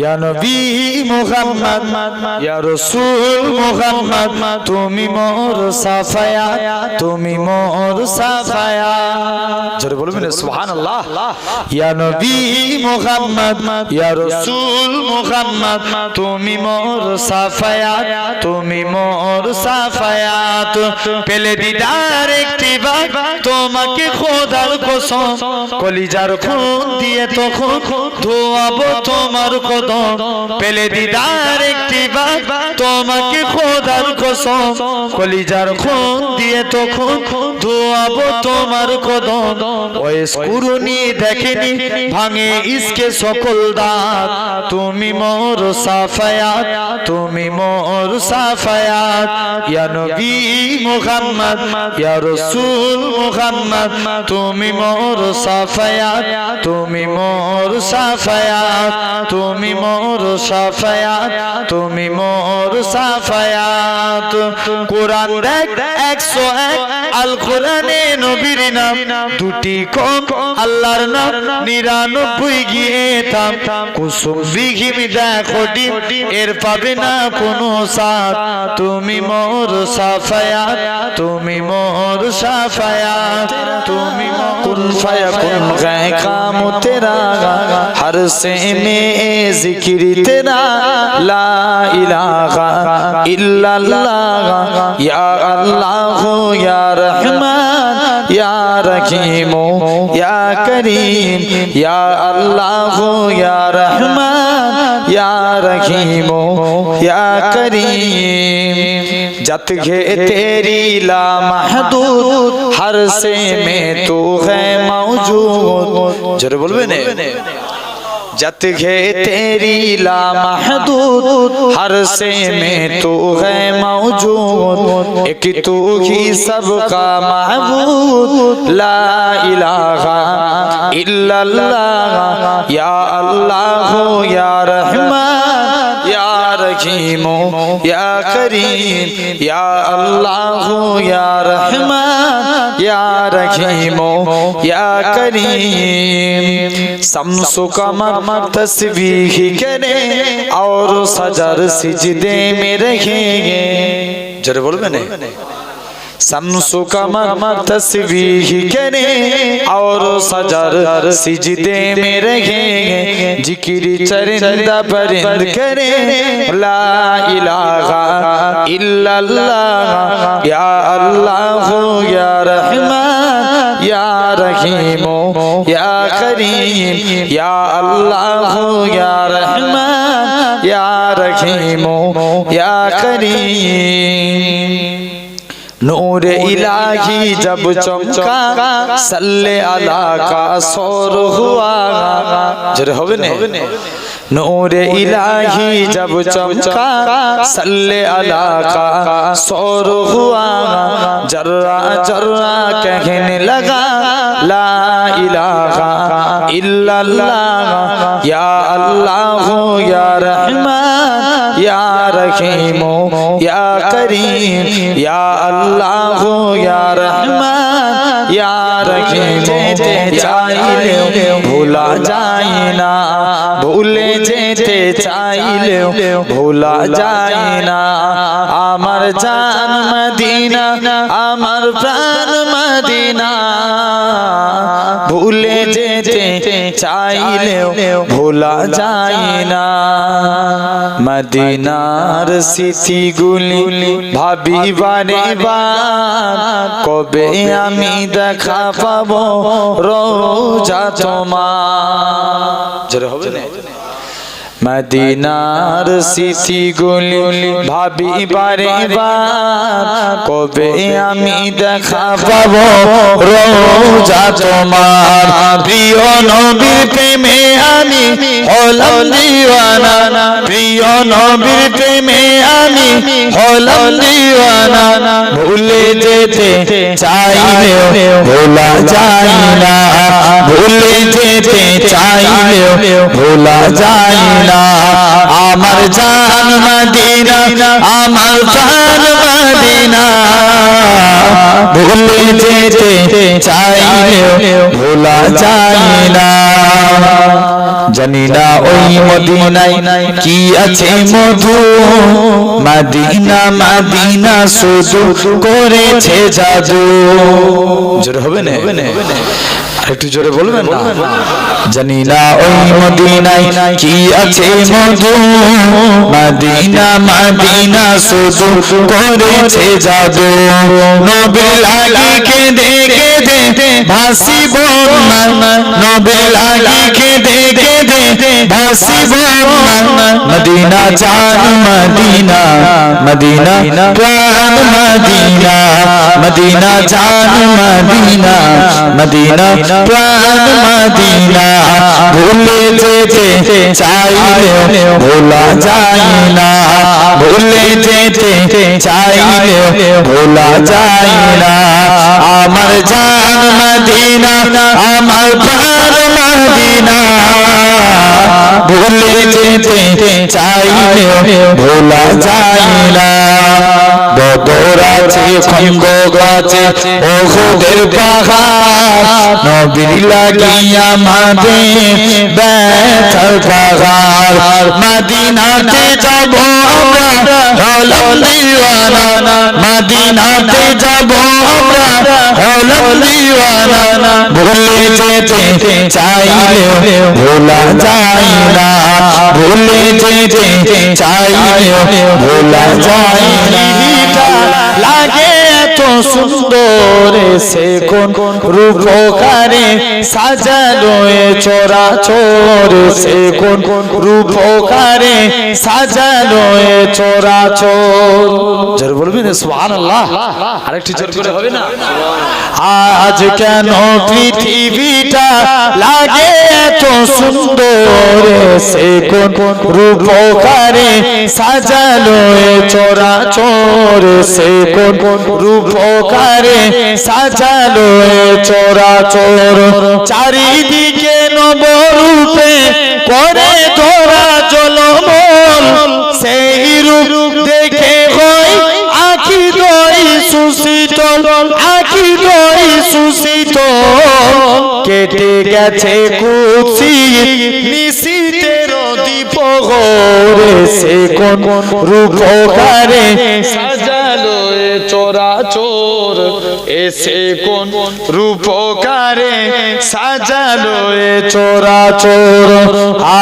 ইয়া নবী মুহাম্মদ, ইয়া রাসূল মুহাম্মদ, তুমি মোর সাফায়াত তুমি মোর সাফায়াত জোরে বলবেন সুবহানাল্লাহ। ইয়া নবী মুহাম্মদ, ইয়া রাসূল মুহাম্মদ, তুমি মোর সাফায়াত তুমি মোর সাফায়াত। পেলে দিদার একটি বার তোমাকে খোদার কসম, কলিজার খুন দিয়ে তখন ধোয়াবো তোমার কদম পেলে দিদার একটি বার তোমাকে খোদার কসম। কলিজার খুন দিয়ে তখন ধোয়াবো তোমার কদম। ওয়েস কুরুনি দেখেনি, ভাঙে ইসকে সকল দাঁত। তুমি মোর সাফায়াত, তুমি মোর সাফায়াত। ইয়া নবী মুহাম্মদ, ইয়া রাসূল মুহাম্মদ, তুমি মোর সাফায়াত, তুমি মোর সাফায়াত। তুমি মোর সাফায়াত তুমি মোর সাফায়াত। কোরআন দেখ একশো এক আল কোরআনে নবীর নাম। দুটি কম আল্লাহর নাম নিরানব্বই গিয়ে থাম। কুসুম বিঘিম দেখো ডিম এর পাবে না কোনো সাথ তুমি মোর সাফায়াত তুমি মোর সাফায়াত। তুমি কুল ফায়াকুন গায় কাম তেরা হর সে মে जिक्र तेरा ला इलाहा इल्लल्लाह या अल्लाह या रहमान या रहीम या करीम या अल्लाह या रहमान या रहीम या करीम जत घे तेरी ला महदूद हर से में तू है मौजूद जरूर बोलबे ने जत घे तेरी ला महदूद हर से में तू है मौजूद एक तू ही सबका महबूद ला इलाहा इल्लल्लाह या अल्लाह या रहमान या रहीम या करीम या अल्लाह या रहमान या रहीम या करीम शम्सु कमर तस्बीह करे और सजर सिजदे में रहेंगे जरा बोलबे ने शम्सु कमर तस्बीह करे और सजर सिजदे में रहेंगे जिक्र चरिंदा परिंद करे ला इलाहा इल्लल्लाह या अल्लाह या रहमान या رحیم یا کریم یا اللہ یا رحمان یا رحیم یا کریم نور الہی جب چمکا صلی علی کا سور ہوا جر ہونے নূরে ইলাহি জব চমকা সল্লে আলা কা সৌর হুয়া জর্রা জর্রা কহনে লাগা লা ইলাহা ইল্লাল্লাহ ইয়া আল্লাহ ইয়া রহমান ইয়া রহিম ইয়া করিম ইয়া আল্লাহ ইয়া রহমান ইয়া রহিম চাইলে ভোলা যায় না ভুলে যেতে চাইলেও ভোলা যায় না। আমার জান মদিনা আমার প্রাণ মদিনা। ভুলে যেতে চাইলেও ভোলা যায় না। মদিনার স্মৃতিগুলি ভাবি বারে কবে আমি দেখা পাবো রোজা তোমার? হবে না? মদিনার স্মৃতিগুলি ভাবি বারে, কবে আমি দেখা পাবো রোজা তোমার? প্রিয় নবীর প্রেমে আমি হলাম দিওয়ানা। প্রিয় নবীর প্রেমে আমি হলাম দিওয়ানা। ভুলে যেতে চাইলেও ভোলা যায় না। ভুলে যেতে চাইলেও ভোলা যায় না। আমার জান মদিনা আমার জান মদিনা। ভুলে যেতে চাইলেও ভোলা যায় না। জানি না ওই মদিনায় কি আছে মধু? মাদিনা মাদিনা শুধু করেছে জাদু। জোরে হবে না? একটু জোরে বলবেন না? জানি না ওই মদিনায় কি আছে মধু। মাদিনা মাদিনা শুধু করেছে জাদু। নবে লাগি কেঁদে কেঁদে ভাসি বন্যা নবে লাগি কেঁদে কেঁদে ভাসি বন্যা মদিনা জান মদিনা মদিনা প্রাণ মদিনা মদিনা জান মদিনা মদিনা প্রাণ মদিনা ভুলে যেতে চাইলেও ভোলা যায় না ভুলে যেতে চাইলেও ভোলা যায় না আমার জান মদিনা ভুলে যেতে চাইলেও ভোলা যায় না বদর আছে খঙ্গ গাছে ওহুদের পাহাড় নবীর লাগিয়া মাদে ব্যথার পাহাড় মাদিনাতে যাব হলাম দিওয়ানা মাদিনাতে যাব আমরা। হলাম দিওয়ানা ভুলে যেতে চাইলেও ভোলা যায় না ভুলে যেতে চাইলেও ভোলা যায় লাগে সুন্দর সে কোন রূপকারে সাজালো এ চোরা চোর সে কোন রূপকারে সাজালো এ চোরা চোর। জোরে বলবেন সুবহানাল্লাহ। আর একটু জোর করে হবে না? আজ কেন পৃথিবীটা লাগে এত সুন্দর? সে কোন রূপকারে সাজালো চোরা চোর সে কোন রূপকারে সাজালো চোরা চোর চারিদিকে নবরূপে করে ধরা জলমল। দই কেটে গেছে কুচি নিশীতের দীপ ঘরে সে কোন রূপকারে সাজালো চোরা চোর এসে কোন রূপকারে সাজালো চোরা চোর।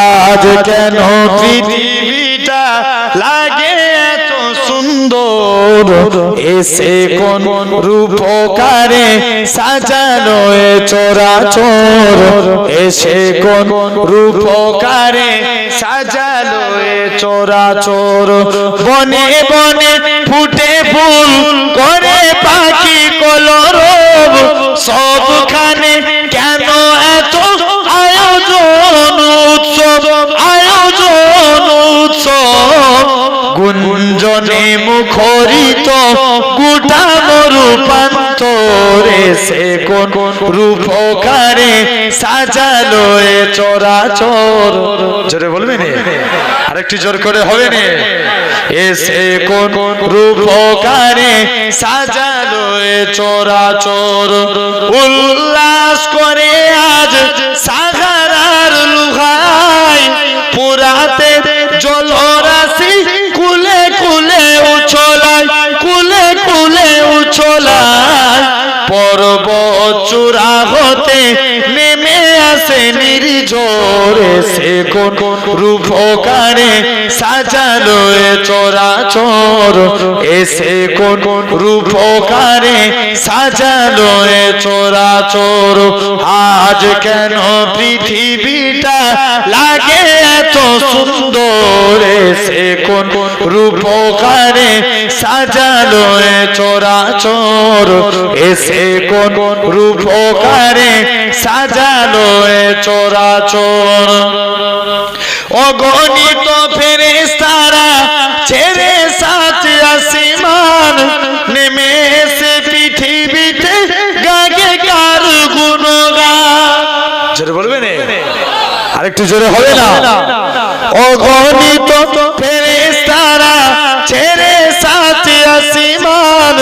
আজ কেন পৃথিবীটা সুন্দর এসে কোন রূপকারে সাজানো এ চোরা চোর এসে কোন রূপকারে সাজালো এ চোরা চোর বনে বনে ফুটে ফুল করে পাখি কলরব। সবখানে কেন এত আয়োজন উৎসব? গুঞ্জনে মুখরিত গোটা মরুপান্তরে সে কোন রূপকারে সাজালো এ চোরা চোর জোরে বলবেন আর একটু জোর করে হবে না। এসে কোন রূপকারে সাজালো এ চোরা চোর উল্লাস করে আজ সাগারার লুহাই পুরাতে পর্বত চূড়া হতে নেমে আসে নির্ঝরে সে কোন রূপকারে সাজালো এ চোরা চোর এসে কোন রূপকারে সাজালো এ চোরা চোর আজ কেন পৃথিবীটা লাগে এত সুন্দর? এসে কোন রূপকারে সাজালো এ চোরা চোর এসে কোন রূপকারে সাজালো এ চোরা চোর অগণিত ফেরেস্তারা ছেড়ে সাত আসিমান। নেমে এসে পৃথিবীতে গাগে কার গুণগান। জোরে বলবেন আর একটু জোরে হবে না। অগণিত ফেরেস্তারা ছেড়ে সাথে আসিমান।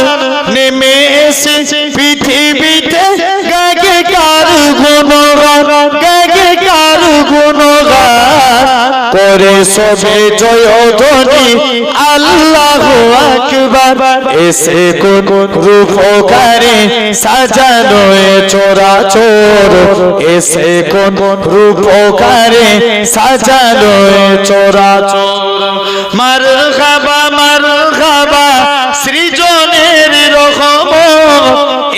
পিঠে গাগে গুণগান গাগে গুণগান। করে সবে জয় আল্লাহ আকবার। এসে কোন রূপ করে সাজানো চোরা চোর। এসে কোন রূপ করে সাজানো চোরা চোর। মার খাবা মার খা সৃজনের রকম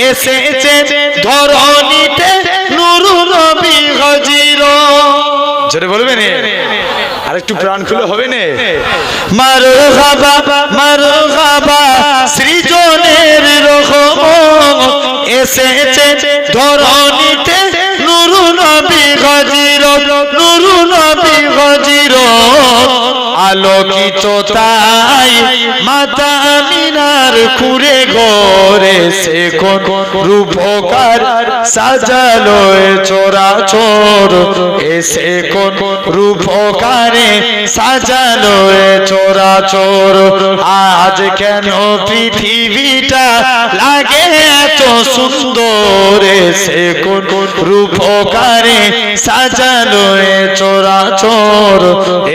এসেছে ধরণীতে নুরু নবী হজির। জোরে বলবেন আর একটু প্রাণ খুলে হবে না? মার খাবা মার খাবা সৃজনের রকম এসেছে ধরণীতে নুরু নবী হজির। নুরু নবী হজির। আলোকিত তাই মাতা মিনার খুঁড়ে ঘরে সে কোন রূপকার সাজালো চোরা চোর। এসে কোন রূপকারে সাজালো চোরা চোর। আজ কেন পৃথিবীটা লাগে এত এসে কোন রূপকারে সাজালো এ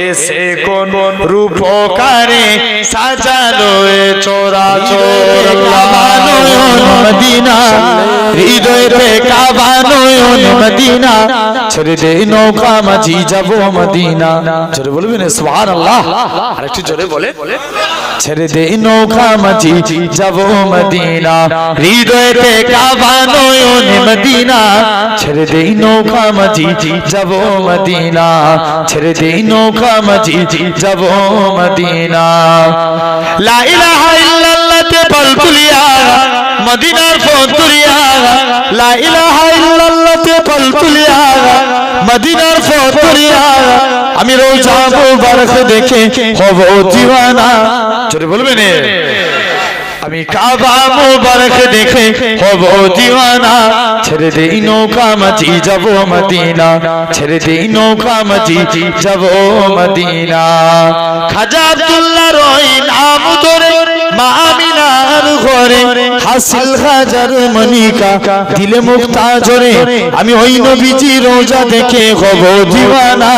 এসে কোন রূপকারে সাজালো এ চোরা চোর কাবানয়ন মদিনা হৃদয় ছেড়ে দে নৌকা মাঝি, যাব মদিনা। জোরে বলবেন সুবহান আল্লাহ আর জোরে বলে। ছেড়ে দে নৌকা মাঝি, যাব মদিনা। হৃদয় রে কাবানয়ন মদিনা ছেড়ে দে নৌকা মাঝি যাব মদিনা ছেড়ে দে নৌকা মাঝি যাব মদিনা লা ইলাহা ইল্লাল্লাহ তে বল তুলিয়া মদিনার ফতুরিয়া লা ইলাহা ইল্লাল্লাহ তে বল তুলিয়া মদিনার ফতুরিয়া আমি রোজা মুবারক দেখে হব দিওয়ানা জোরে বলবেন আমি কাবা মোবারক দেখে হব দিওয়ানা। ছেড়ে দেই নৌকা মাঝি, যাব মদিনা। ছেড়ে দেই নৌকা মাঝি, যাব মদিনা। খাজা আব্দুল্লাহ নাম ধরে মা আমিনার ঘরে হাসিল হাজার মনিকা, দিলে মুক্তা জোরে, আমি ওই নবীজি রোজা দেখে হব দিওয়ানা,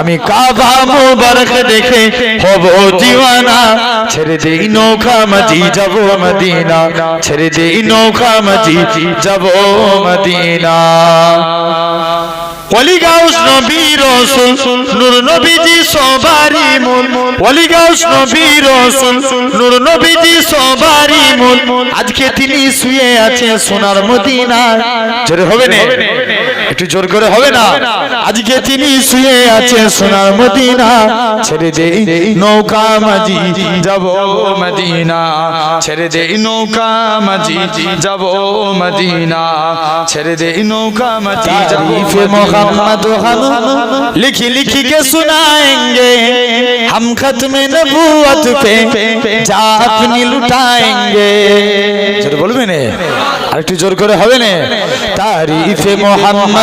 আমি কাবা মুবারক দেখে হব দিওয়ানা, ছেড়ে দেই নৌকা মাঝি, যাব মদিনা, ছেড়ে দেই নৌকা মাঝি, যাব মদিনা। ওলি গাউস নবী রসুল, নূর নবীজি সবারি মূল ওলি গাউস নবী রসুল, নূর নবীজি সবারি মূল আজকে তিনি শুয়ে আছে সোনার মদিনায়। জোরে হবে না। একটু জোর করে হবে না আজকে তিনি শুয়ে আছে সোনার মদিনা ছেড়ে দে নৌকা মাঝি যাব মদিনা ছেড়ে দে নৌকা মাঝি যাব মদিনা ছেড়ে দে নৌকা মাঝি যাব तारीफ मोहम्मद हम लिखी लिखी के सुनाएंगे हम खत्म नबूवत पे जा अपनी लुटाएंगे জোরে বলবেন আর একটু জোর করে হবে না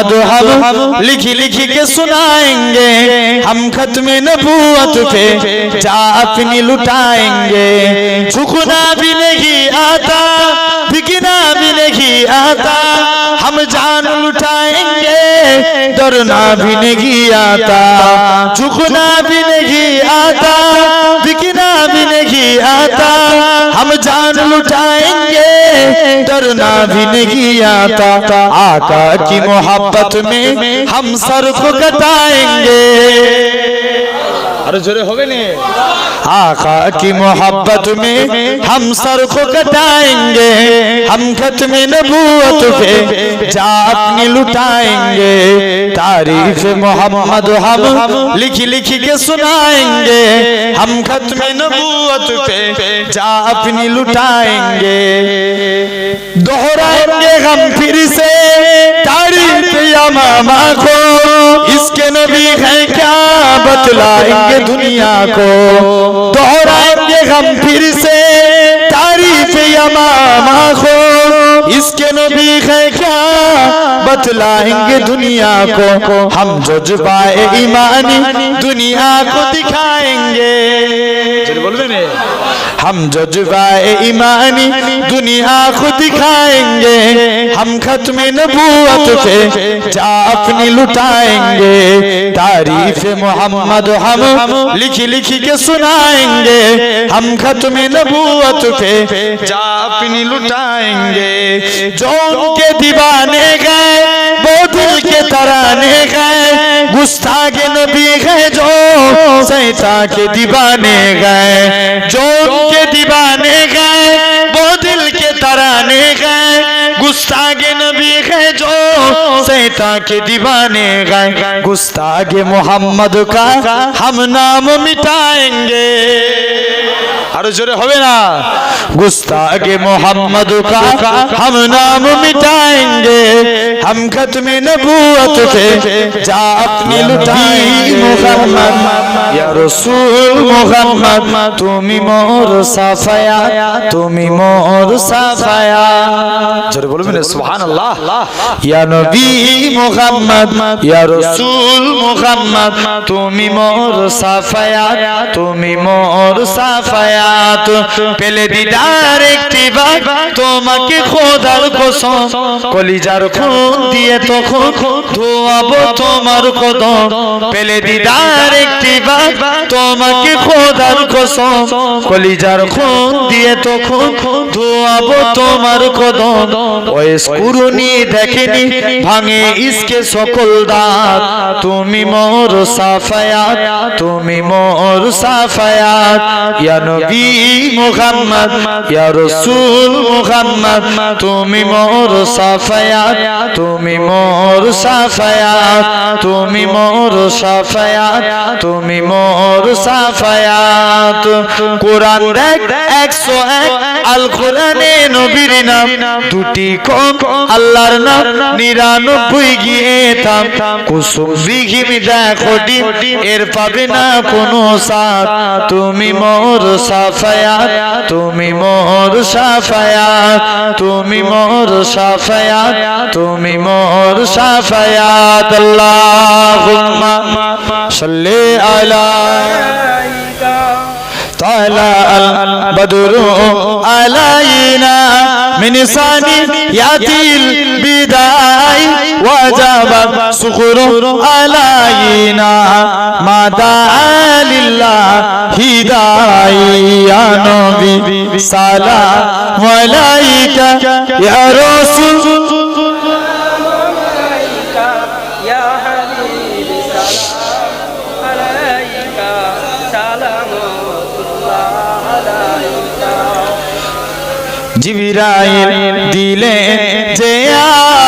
مذہب لکھی لکھی کے سنائیں گے۔ ہم ختم نبوت پہ جا اپنی لٹائیں گے۔ چھکنا بھی نہیں آتا بھکنا بھی نہیں آتا۔ ہم جان لٹائیں گے درنا بھی نہیں آتا۔ چھکنا بھی نہیں آتا بھکنا کیا ہم جان لٹائیں گے، ڈرنا بھی نہیں آتا۔ آقا کی محبت میں ہم سر کو کٹائیں گے۔ ارے جرے ہوئے نہیں آقا کی محبت میں ہم سر کو کٹائیں گے، ہم ختم نبوت پہ جات میں لٹائیں گے۔ تعریف محمد ہم لکھی لکھی کے سنائیں گے۔ ہم ختم نبوت پہ جا اپنی لٹائیں گے۔ دہرائیں گے ہم پھر سے تعریف یا ماما کو۔ اس کے نبی ہے کیا بتلائیں گے؟ बतलाएंगे दुनिया को दोहराएंगे हम फिर से तारीफ यमामा को इसके नबी है क्या बतलाएंगे दुनिया को हम जज्बाए ईमानी दुनिया को दिखाएंगे জোরে ہم جذبائے ایمانی دنیا خود کھائیں گے ہم ختم نبوت سے جا اپنی لٹائیں گے تعریف محمد ہم لکھ لکھ کے سنائیں گے ہم ختم نبوت پہ جا اپنی لٹائیں گے جو ان کے دیوانے گئے دل کے ترانے گئے گستاخ نبی گئے جو سیتا کے دیوانے گئے جو کے دیوانے گئے وہ دل کے ترانے گئے گستاخ जो सैता के दीवाने गए गुस्तागे मोहम्मद का हम नाम मिटाएंगे আরো জোরে হবে না गुस्तागे मोहम्मद का हम नाम मिटाएंगे हम खत्म नबूवत पे जा अपनी लुटाएंगे मोहम्मद या रसूल मोहम्मद তুমি মোর সাফায়া তুমি মোর সাফায়া জোরে বলবেন সুবহানাল্লাহ ইয়া নবী মোহাম্মদ, ইয়া রাসূল মোহাম্মদ, তুমি মোর সাফায়াত, তুমি মোর সাফায়াত। পেলে দিদার একটি বার তোমাকে খোদার কসম। কলিজার খুন দিয়ে তখন ধোয়াবো তোমার কদম। পেলে দিদার একটি বার তোমাকে খোদার কসম। কলিজার খুন দিয়ে তখন ধোয়াবো তোমার কদম। ওয়েস কুরুনি দেখেনি, ভাঙে ইসকে সকল দাঁত। তুমি মোর সাফায়াত, তুমি মোর সাফায়াত। ইয়া নবী মুহাম্মদ, ইয়া রাসূল মুহাম্মদ, তুমি মোর সাফায়াত, তুমি মোর সাফায়াত। তুমি মোর সাফায়াত, তুমি মোর সাফায়াত। কোরআন দেখ 101 আল কোরআনে নবীর নাম। দুটি কম আল্লাহর নাম নিরানব্বই গিয়ে থাম। কুসুম বিঘিম দেখো এর পাবে না কোনো সাথ তুমি মোর সাফায়া তুমি মোর সাফায়া তুমি মোর সাফায়া তুমি মোর সাফায়াত। আল্লাহুম্মা সাল্লি আলা তাআলা البدر علينا من ثانيات البداي وجب سخر علينا ما دعا لله هداي يا نبي سلام عليك يا رسول জিবিরাইল দিলে যে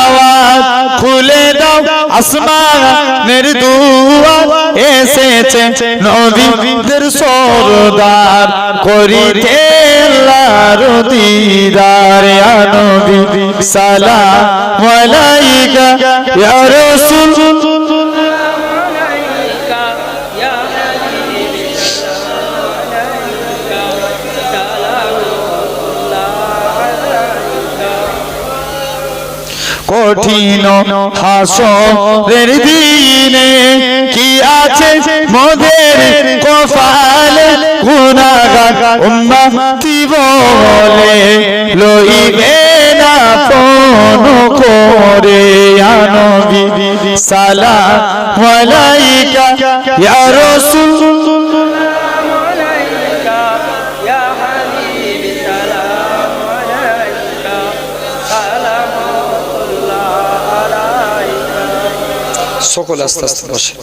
আওয়াজ খুলে দাও, আসমানের দুয়ার এসেছে নবীদের সরদার করিতে আল্লাহর দিদার, ইয়া নবী সালাম আলাইকা, ইয়া রাসূল। কঠিন হাসরের দিনে কি আছে মোদের কপালে? গুনাগার উম্মতি বলে? লইবে না পন করে ইয়া রাসূল। সকল আস্তে আস্তে বসে।